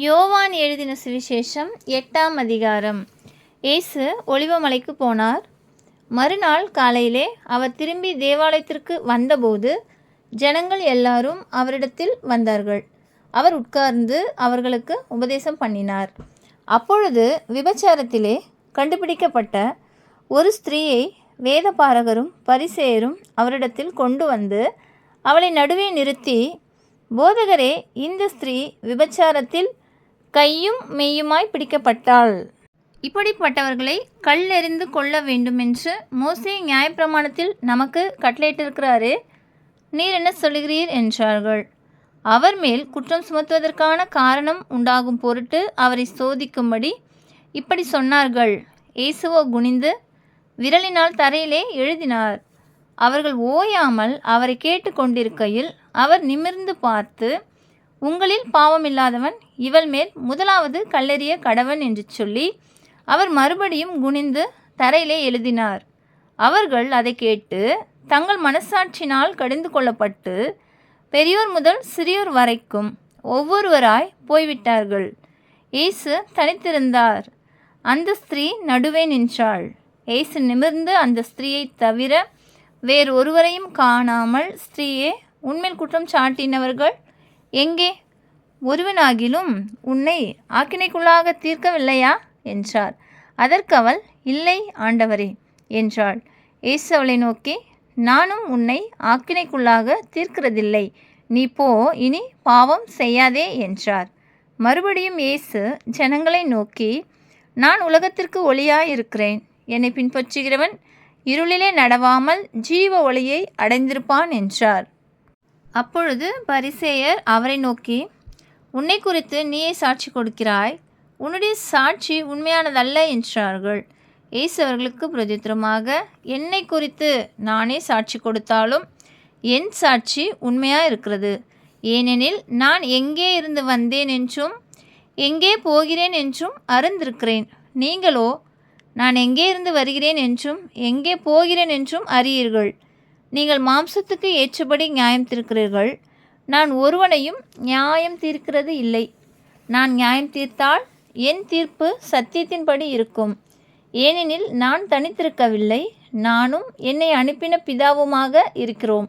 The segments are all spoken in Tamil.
யோவான் எழுதின சுவிசேஷம் எட்டாம் அதிகாரம். இயேசு ஒளிவமலைக்கு போனார். மறுநாள் காலையிலே அவர் திரும்பி தேவாலயத்திற்கு வந்தபோது ஜனங்கள் எல்லாரும் அவரிடத்தில் வந்தார்கள். அவர் உட்கார்ந்து அவர்களுக்கு உபதேசம் பண்ணினார். அப்பொழுது விபச்சாரத்திலே கண்டுபிடிக்கப்பட்ட ஒரு ஸ்திரீயை வேத பாரகரும் பரிசேயரும் அவரிடத்தில் கொண்டு வந்து அவளை நடுவே நிறுத்தி போதகரே இந்த ஸ்திரீ விபச்சாரத்தில் கையும் மெய்யுமாய் பிடிக்கப்பட்டாள். இப்படிப்பட்டவர்களை கல்லெறிந்து கொள்ள வேண்டுமென்று மோசே நியாயப்பிரமாணத்தில் நமக்கு கட்டளையிட்டிருக்கிறாரு நீர் என்ன சொல்லுகிறீர் என்றார்கள். அவர் மேல் குற்றம் சுமத்துவதற்கான காரணம் உண்டாகும் பொருட்டு அவரை சோதிக்கும்படி இப்படி சொன்னார்கள். இயேசுவோ குனிந்து விரலினால் தரையிலே எழுதினார். அவர்கள் ஓயாமல் அவரை கேட்டுக்கொண்டிருக்கையில் அவர் நிமிர்ந்து பார்த்து உங்களில் பாவம் இல்லாதவன் இவள் மேல் முதலாவது கல்லெறிய கடவன் என்று சொல்லி அவர் மறுபடியும் குனிந்து தரையிலே எழுதினார். அவர்கள் அதை கேட்டு தங்கள் மனசாட்சினால் கடிந்து கொள்ளப்பட்டு பெரியோர் முதல் சிறியோர் வரைக்கும் ஒவ்வொருவராய் போய்விட்டார்கள். இயேசு தனித்திருந்தார். அந்த ஸ்திரீ நடுவே நின்றாள். இயேசு நிமிர்ந்து அந்த ஸ்திரீயை தவிர வேறு ஒருவரையும் காணாமல் ஸ்திரீயே உன்மேல் குற்றம் சாட்டினவர்கள் எங்கே? ஒருவனாகிலும் உன்னை ஆக்கினைக்குள்ளாக தீர்க்கவில்லையா? என்றார் அதற்கு அவள் இல்லை ஆண்டவரே என்றாள். இயேசு அவளை நோக்கி நானும் உன்னை ஆக்கினைக்குள்ளாக தீர்க்கிறதில்லை. நீ போ இனி பாவம் செய்யாதே என்றார். மறுபடியும் இயேசு ஜனங்களை நோக்கி நான் உலகத்திற்கு ஒளியாயிருக்கிறேன். என்னை பின்பற்றுகிறவன் இருளிலே நடவாமல் ஜீவ ஒளியை அடைந்திருப்பான் என்றார். அப்பொழுது பரிசேயர் அவரை நோக்கி உன்னை குறித்து நீயே சாட்சி கொடுக்கிறாய். உன்னுடைய சாட்சி உண்மையானதல்ல என்றார்கள். இயேசு அவர்களுக்கு பிரதித்திரமாக என்னை குறித்து நானே சாட்சி கொடுத்தாலும் என் சாட்சி உண்மையாக இருக்கிறது. ஏனெனில் நான் எங்கே இருந்து வந்தேன் என்றும் எங்கே போகிறேன் என்றும் அறிந்திருக்கிறேன். நீங்களோ நான் எங்கே இருந்து வருகிறேன் என்றும் எங்கே போகிறேன் என்றும் அறியீர்கள். நீங்கள் மாம்சத்துக்கு ஏற்றபடி நியாயம் தீர்க்கிறீர்கள். நான் ஒருவனையும் நியாயம் தீர்க்கிறது இல்லை. நான் நியாயம் தீர்த்தால் என் தீர்ப்பு சத்தியத்தின்படி இருக்கும். ஏனெனில் நான் தனித்திருக்கவில்லை. நானும் என்னை அனுப்பின பிதாவுமாக இருக்கிறோம்.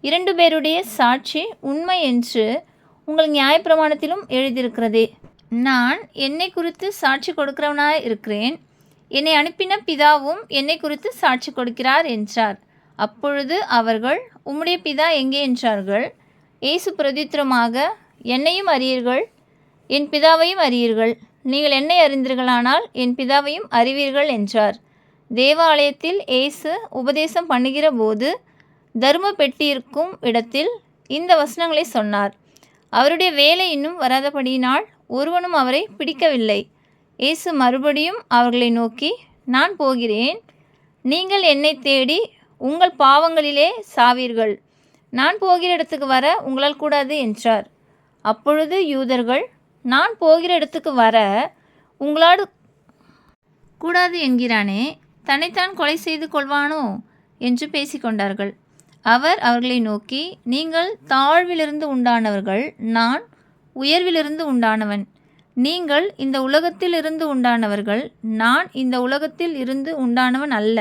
இரண்டு பேருடைய சாட்சி உண்மை என்று உங்கள் நியாயப்பிரமாணத்திலும் எழுதியிருக்கிறதே. நான் என்னை குறித்து சாட்சி கொடுக்கிறவனாய் இருக்கிறேன். என்னை அனுப்பின பிதாவும் என்னை குறித்து சாட்சி கொடுக்கிறார் என்றார். அப்பொழுது அவர்கள் உம்முடைய பிதா எங்கே? என்றார்கள். இயேசு பிரதித்திரமாக என்னையும் அறியீர்கள் என் பிதாவையும் அறியீர்கள். நீங்கள் என்னை அறிந்தீர்களானால் என் பிதாவையும் அறிவீர்கள் என்றார். தேவாலயத்தில் இயேசு உபதேசம் பண்ணுகிற போது தர்ம பெட்டியிருக்கும் இடத்தில் இந்த வசனங்களை சொன்னார். அவருடைய வேலை இன்னும் வராதபடியினால் ஒருவனும் அவரை பிடிக்கவில்லை. இயேசு மறுபடியும் அவர்களை நோக்கி நான் போகிறேன். நீங்கள் என்னை தேடி உங்கள் பாவங்களிலே சாவீர்கள். நான் போகிற இடத்துக்கு வர உங்களால் கூடாது என்றார். அப்பொழுது யூதர்கள் நான் போகிற இடத்துக்கு வர உங்களாடு கூடாது என்கிறானே தன்னைத்தான் கொலை செய்து கொள்வானோ என்று பேசிக்கொண்டார்கள் அவர் அவர்களை நோக்கி நீங்கள் தாழ்விலிருந்து உண்டானவர்கள் நான் உயர்விலிருந்து உண்டானவன். நீங்கள் இந்த உலகத்தில் இருந்து உண்டானவர்கள் நான் இந்த உலகத்தில் இருந்து உண்டானவன் அல்ல.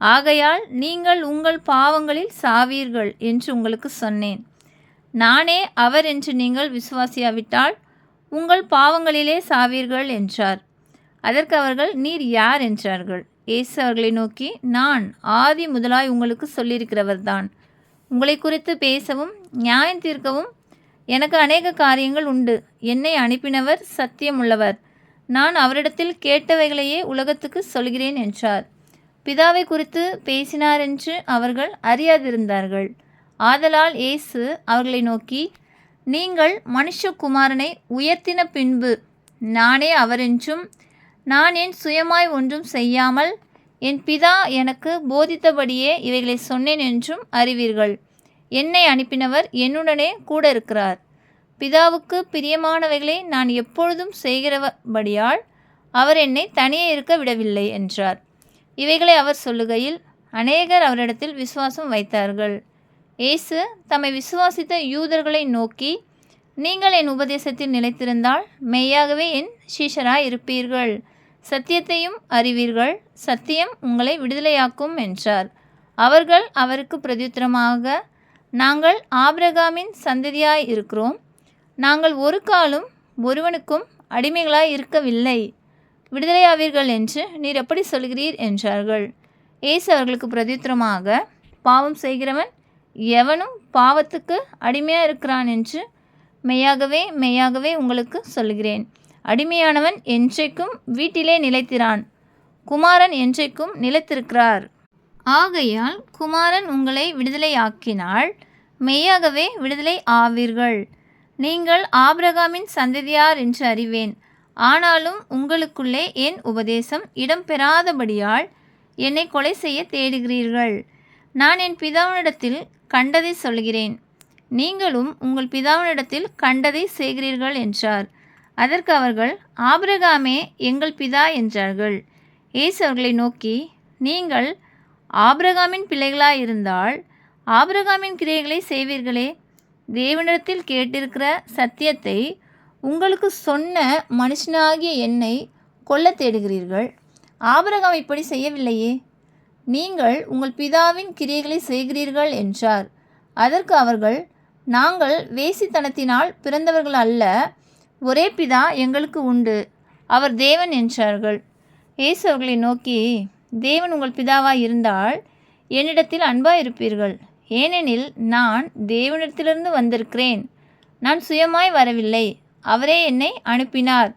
ஆகையால் நீங்கள் உங்கள் பாவங்களில் சாவீர்கள் என்று உங்களுக்கு சொன்னேன். நானே அவர் என்று நீங்கள் விசுவாசியாவிட்டால் உங்கள் பாவங்களிலே சாவீர்கள் என்றார். அதற்கு அவர்கள் நீர் யார்? என்றார்கள். இயேசு அவர்களை நோக்கி நான் ஆதி முதலாய் உங்களுக்கு சொல்லியிருக்கிறவர்தான். உங்களை குறித்து பேசவும் நியாயம் தீர்க்கவும் எனக்கு அநேக காரியங்கள் உண்டு. என்னை அனுப்பினவர் சத்தியமுள்ளவர். நான் அவரிடத்தில் கேட்டவைகளையே உலகத்துக்கு சொல்கிறேன் என்றார். பிதாவை குறித்து பேசினார் என்று அவர்கள் அறியாதிருந்தார்கள். ஆதலால் இயேசு அவர்களை நோக்கி நீங்கள் மனுஷகுமாரனை உயர்த்தின பின்பு நானே அவரென்றும் நான் என் சுயமாய் ஒன்றும் செய்யாமல் என் பிதா எனக்கு போதித்தபடியே இவைகளை சொன்னேன் என்றும் அறிவீர்கள். என்னை அனுப்பினவர் என்னுடனே கூட இருக்கிறார். பிதாவுக்கு பிரியமானவைகளை நான் எப்பொழுதும் செய்கிறபடியால் அவர் என்னை தனியே இருக்க விடவில்லை என்றார். இவைகளை அவர் சொல்லுகையில் அநேகர் அவரிடத்தில் விசுவாசம் வைத்தார்கள். இயேசு தம்மை விசுவாசித்த யூதர்களை நோக்கி நீங்கள் என் உபதேசத்தில் நிலைத்திருந்தால் மெய்யாகவே என் சீஷராய் இருப்பீர்கள் சத்தியத்தையும் அறிவீர்கள். சத்தியம் உங்களை விடுதலையாக்கும் என்றார். அவர்கள் அவருக்கு பிரதியுத்தரமாக நாங்கள் ஆபிரகாமின் சந்ததியாய் இருக்கிறோம் நாங்கள் ஒரு காலும் ஒருவனுக்கும் அடிமைகளாய் இருக்கவில்லை விடுதலையாவீர்கள் என்று நீர் எப்படி சொல்கிறீர் என்றார்கள். இயேசு அவர்களுக்கு பிரதித்திரமாக பாவம் செய்கிறவன் எவனும் பாவத்துக்கு அடிமையாக இருக்கிறான் என்று மெய்யாகவே மெய்யாகவே உங்களுக்கு சொல்கிறேன் அடிமையானவன் என்றைக்கும் வீட்டிலே நிலைத்திறான் குமாரன் என்றைக்கும் நிலைத்திருக்கிறார். ஆகையால் குமாரன் உங்களை விடுதலையாக்கினால் மெய்யாகவே விடுதலை ஆவீர்கள். நீங்கள் ஆபிரகாமின் சந்ததியார் என்று அறிவேன். ஆனாலும் உங்களுக்குள்ளே என் உபதேசம் இடம்பெறாதபடியால் என்னை கொலை செய்ய தேடுகிறீர்கள். நான் என் பிதாவினிடத்தில் கண்டதை சொல்கிறேன். நீங்களும் உங்கள் பிதாவினிடத்தில் கண்டதை செய்கிறீர்கள் என்றார். அதற்கு அவர்கள் ஆபிரகாமே எங்கள் பிதா என்றார்கள். ஏசு அவர்களை நோக்கி நீங்கள் ஆபிரகாமின் பிள்ளைகளாயிருந்தால் ஆபிரகாமின் கிரியைகளை செய்வீர்களே. தேவனிடத்தில் கேட்டிருக்கிற சத்தியத்தை உங்களுக்கு சொன்ன மனுஷனாகிய என்னை கொல்ல தேடுகிறீர்கள். ஆபரகம் இப்படி செய்யவில்லையே. நீங்கள் உங்கள் பிதாவின் கிரியைகளை செய்கிறீர்கள் என்றார். அதற்கு அவர்கள் நாங்கள் வேசித்தனத்தினால் பிறந்தவர்கள் அல்ல ஒரே பிதா எங்களுக்கு உண்டு அவர் தேவன் என்றார்கள். இயேசு அவர்களை நோக்கி தேவன் உங்கள் பிதாவாக இருந்தால் என்னிடத்தில் அன்பாக இருப்பீர்கள். ஏனெனில் நான் தேவனிடத்திலிருந்து வந்திருக்கிறேன். நான் சுயமாய் வரவில்லை. அவரே என்னை அனுப்பினார்.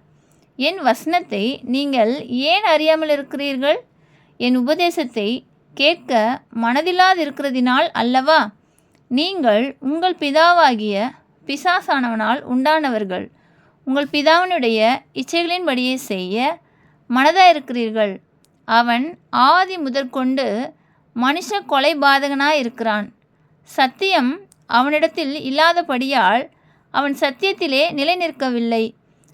என் வசனத்தை நீங்கள் ஏன் அறியாமல் இருக்கிறீர்கள்? என் உபதேசத்தை கேட்க மனதில்லாதிருக்கிறதினால் அல்லவா? நீங்கள் உங்கள் பிதாவாகிய பிசாசானவனால் உண்டானவர்கள். உங்கள் பிதாவினுடைய இச்சைகளின்படியே செய்ய மனதாயிருக்கிறீர்கள். அவன் ஆதி முதற்கொண்டு மனுஷ கொலை பாதகனாய் இருக்கிறான் சத்தியம் அவனிடத்தில் இல்லாதபடியால் அவன் சத்தியத்திலே நிலை நிற்கவில்லை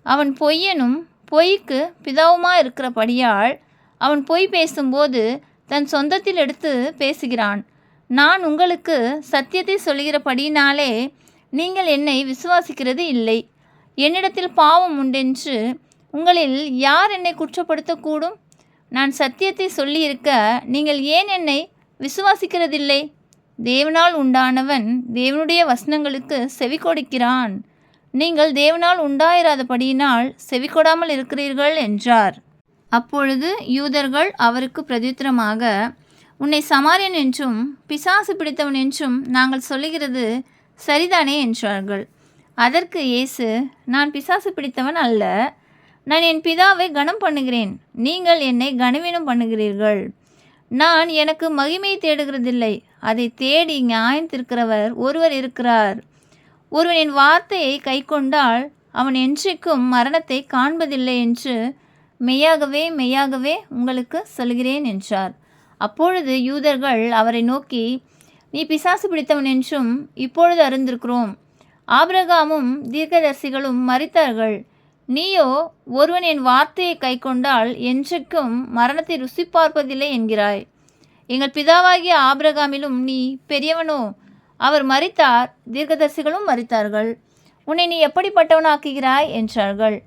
அவன் பொய்யனும் பொய்க்கு பிதாவுமா இருக்கிறபடியால் அவன் பொய் பேசும்போது தன் சொந்தத்தில் எடுத்து பேசுகிறான். நான் உங்களுக்கு சத்தியத்தை சொல்கிறபடியினாலே நீங்கள் என்னை விசுவாசிக்கிறது இல்லை. என்னிடத்தில் பாவம் உண்டென்று உங்களில் யார் என்னை குற்றப்படுத்தக்கூடும்? நான் சத்தியத்தை சொல்லியிருக்க நீங்கள் ஏன் என்னை விசுவாசிக்கிறதில்லை? தேவனால் உண்டானவன் தேவனுடைய வசனங்களுக்கு செவி கொடுக்கிறான். நீங்கள் தேவனால் உண்டாயிராதபடியினால் செவி கொடாமல் இருக்கிறீர்கள் என்றார். அப்பொழுது யூதர்கள் அவருக்கு பிரதித்திரமாக உன்னை சமாரியன் என்றும் பிசாசு பிடித்தவன் என்றும் நாங்கள் சொல்லுகிறது சரிதானே என்றார்கள். அதற்கு இயேசு நான் பிசாசு பிடித்தவன் அல்ல. நான் என் பிதாவை கனம் பண்ணுகிறேன். நீங்கள் என்னை கனவீனம் பண்ணுகிறீர்கள். நான் எனக்கு மகிமை தேடுகிறதில்லை. அதை தேடி நியாயத்திருக்கிறவர் ஒருவர் இருக்கிறார். ஒருவன் என் வார்த்தையை கைக்கொண்டால் அவன் என்றைக்கும் மரணத்தை காண்பதில்லை என்று மெய்யாகவே மெய்யாகவே உங்களுக்கு சொல்கிறேன் என்றார். அப்பொழுது யூதர்கள் அவரை நோக்கி நீ பிசாசு பிடித்தவன் என்றும் இப்பொழுது அறிந்திருக்கிறோம். ஆபிரகாமும் தீர்க்கதரிசிகளும் மறித்தார்கள் நீயோ ஒருவன் என் வார்த்தையை கைக்கொண்டால் என்றைக்கும் மரணத்தை ருசி பார்ப்பதில்லை என்கிறாய். எங்கள் பிதாவாகிய ஆபிரகாமிலும் நீ பெரியவனோ. அவர் மறித்தார் தீர்க்கதரிசிகளும் மறித்தார்கள் உன்னை நீ எப்படிப்பட்டவனாக்குகிறாய்? என்றார்கள்.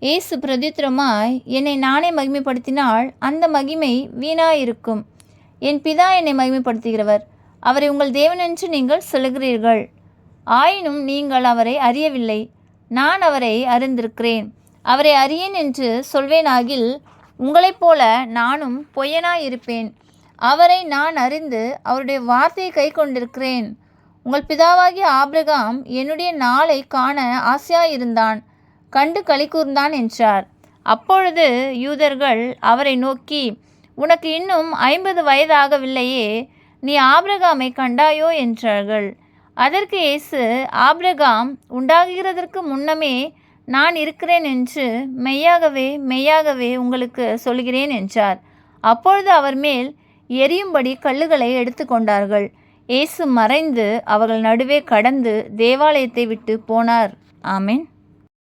இயேசு பிரதித்திரமாய் என்னை நானே மகிமைப்படுத்தினால் அந்த மகிமை வீணாயிருக்கும். என் பிதா என்னை மகிமைப்படுத்துகிறவர். அவரை உங்கள் தேவனென்று நீங்கள் சொல்லுகிறீர்கள். ஆயினும் நீங்கள் அவரை அறியவில்லை. நான் அவரை அறிந்திருக்கிறேன். அவரை அறியேன் என்று சொல்வேனாகில் உங்களைப் போல நானும் பொய்யனாயிருப்பேன். அவரை நான் அறிந்து அவருடைய வார்த்தையை கை கொண்டிருக்கிறேன். உங்கள் பிதாவாகிய ஆபிரகாம் என்னுடைய நாளை காண ஆசையாயிருந்தான். கண்டு களி கூர்ந்தான் என்றார். அப்பொழுது யூதர்கள் அவரை நோக்கி உனக்கு இன்னும் ஐம்பது வயதாகவில்லையே நீ ஆபிரகாமை கண்டாயோ? என்றார்கள். அதற்கு இயேசு ஆபிரகாம் உண்டாகிறதற்கு முன்னமே நான் இருக்கிறேன் என்று மெய்யாகவே மெய்யாகவே உங்களுக்கு சொல்கிறேன் என்றார். அப்பொழுது அவர் மேல் எரியும்படி கல்லுகளை எடுத்துக்கொண்டார்கள் இயேசு மறைந்து அவர்கள் நடுவே கடந்து தேவாலயத்தை விட்டு போனார். ஆமேன்.